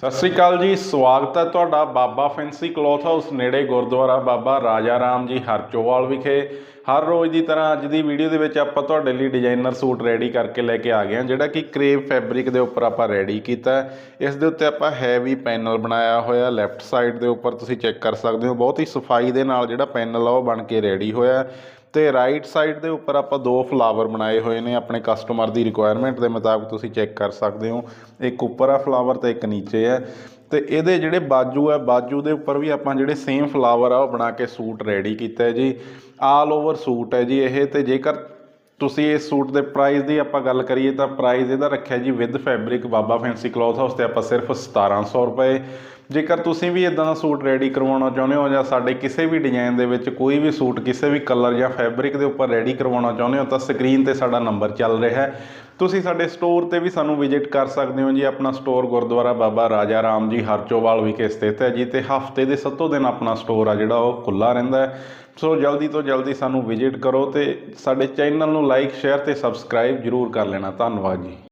ਸਤਿ ਸ੍ਰੀ ਅਕਾਲ ਜੀ, ਸਵਾਗਤ ਹੈ ਤੁਹਾਡਾ ਬਾਬਾ ਫੈਂਸੀ ਕਲੋਥ ਹਾਊਸ ਨੇੜੇ ਗੁਰਦੁਆਰਾ ਬਾਬਾ ਰਾਜਾ ਰਾਮ ਜੀ ਹਰਚੋਵਾਲ ਵਿਖੇ। ਹਰ ਰੋਜ਼ ਦੀ ਤਰ੍ਹਾਂ ਅੱਜ ਦੀ ਵੀਡੀਓ ਦੇ ਵਿੱਚ ਆਪਾਂ ਤੁਹਾਡੇ ਲਈ ਡਿਜ਼ਾਈਨਰ ਸੂਟ ਰੈਡੀ ਕਰਕੇ ਲੈ ਕੇ ਆ ਗਏ ਹਾਂ, ਜਿਹੜਾ ਕਿ ਕਰੇਵ ਫੈਬਰਿਕ ਦੇ ਉੱਪਰ ਆਪਾਂ ਰੈਡੀ ਕੀਤਾ ਇਸ ਦੇ ਉੱਤੇ ਆਪਾਂ ਹੈਵੀ ਪੈਨਲ ਬਣਾਇਆ ਹੋਇਆ, ਲੈਫਟ ਸਾਈਡ ਦੇ ਉੱਪਰ ਤੁਸੀਂ ਚੈੱਕ ਕਰ ਸਕਦੇ ਹੋ। ਬਹੁਤ ਹੀ ਸਫ਼ਾਈ ਦੇ ਨਾਲ ਜਿਹੜਾ ਪੈਨਲ ਆ, ਉਹ ਬਣ ਕੇ ਰੈਡੀ ਹੋਇਆ ਤੇ ਰਾਈਟ ਸਾਈਡ ਦੇ ਉੱਪਰ ਆਪਾਂ ਦੋ ਫਲਾਵਰ ਬਣਾਏ ਹੋਏ ਨੇ, ਆਪਣੇ ਕਸਟਮਰ ਦੀ ਰਿਕੁਆਇਰਮੈਂਟ ਦੇ ਮੁਤਾਬਕ ਤੁਸੀਂ ਚੈੱਕ ਕਰ ਸਕਦੇ ਹੋ। ਇੱਕ ਉੱਪਰ ਆ ਫਲਾਵਰ ਤੇ ਇੱਕ ਨੀਚੇ ਹੈ ਤੇ ਇਹਦੇ ਜਿਹੜੇ ਬਾਜੂ ਆ, ਬਾਜੂ ਦੇ ਉੱਪਰ ਵੀ ਆਪਾਂ ਜਿਹੜੇ ਸੇਮ ਫਲਾਵਰ ਆ, ਉਹ ਬਣਾ ਕੇ ਸੂਟ ਰੈਡੀ ਕੀਤਾ ਹੈ ਜੀ। ਆਲ ਓਵਰ ਸੂਟ ਹੈ ਜੀ ਇਹ, ਤੇ ਜੇਕਰ ਤੁਸੀਂ ਇਸ ਸੂਟ ਦੇ ਪ੍ਰਾਈਸ ਦੀ ਆਪਾਂ ਗੱਲ ਕਰੀਏ ਤਾਂ ਪ੍ਰਾਈਸ ਇਹਦਾ ਰੱਖਿਆ ਜੀ with fabric Baba fancy cloth house ਤੇ ਆਪਾਂ ਸਿਰਫ 1700 ਰੁਪਏ। ਜੇਕਰ ਤੁਸੀਂ ਵੀ ਇਦਾਂ ਦਾ ਸੂਟ ਰੈਡੀ ਕਰਵਾਉਣਾ ਚਾਹੁੰਦੇ ਹੋ ਜਾਂ ਸਾਡੇ ਕਿਸੇ ਵੀ ਡਿਜ਼ਾਈਨ ਦੇ ਵਿੱਚ ਕੋਈ ਵੀ ਸੂਟ, ਕਿਸੇ ਵੀ ਕਲਰ ਜਾਂ ਫੈਬਰਿਕ ਦੇ ਉੱਪਰ ਰੈਡੀ ਕਰਵਾਉਣਾ ਚਾਹੁੰਦੇ ਹੋ ਤਾਂ ਸਕਰੀਨ ਤੇ ਸਾਡਾ ਨੰਬਰ ਚੱਲ ਰਿਹਾ ਹੈ। ਤੁਸੀਂ ਸਾਡੇ ਸਟੋਰ ਤੇ ਵੀ ਸਾਨੂੰ ਵਿਜ਼ਿਟ ਕਰ ਸਕਦੇ ਹੋ ਜੀ, ਆਪਣਾ ਸਟੋਰ ਗੁਰਦੁਆਰਾ ਬਾਬਾ ਰਾਜਾ ਰਾਮ ਜੀ ਹਰਚੋਵਾਲ ਵਿਖੇ ਸਥਿਤ ਹੈ ਜੀ, ਤੇ ਹਫ਼ਤੇ ਦੇ ਸੱਤੋਂ ਦਿਨ ਆਪਣਾ ਸਟੋਰ ਆ ਜਿਹੜਾ ਉਹ ਖੁੱਲਾ ਰਹਿੰਦਾ ਹੈ। ਸੋ ਜਲਦੀ ਤੋਂ ਜਲਦੀ ਸਾਨੂੰ ਵਿਜ਼ਿਟ ਕਰੋ ਤੇ ਸਾਡੇ ਚੈਨਲ ਨੂੰ ਲਾਈਕ ਸ਼ੇਅਰ ਤੇ ਸਬਸਕ੍ਰਾਈਬ ਜਰੂਰ ਕਰ ਲੈਣਾ। ਧੰਨਵਾਦ ਜੀ।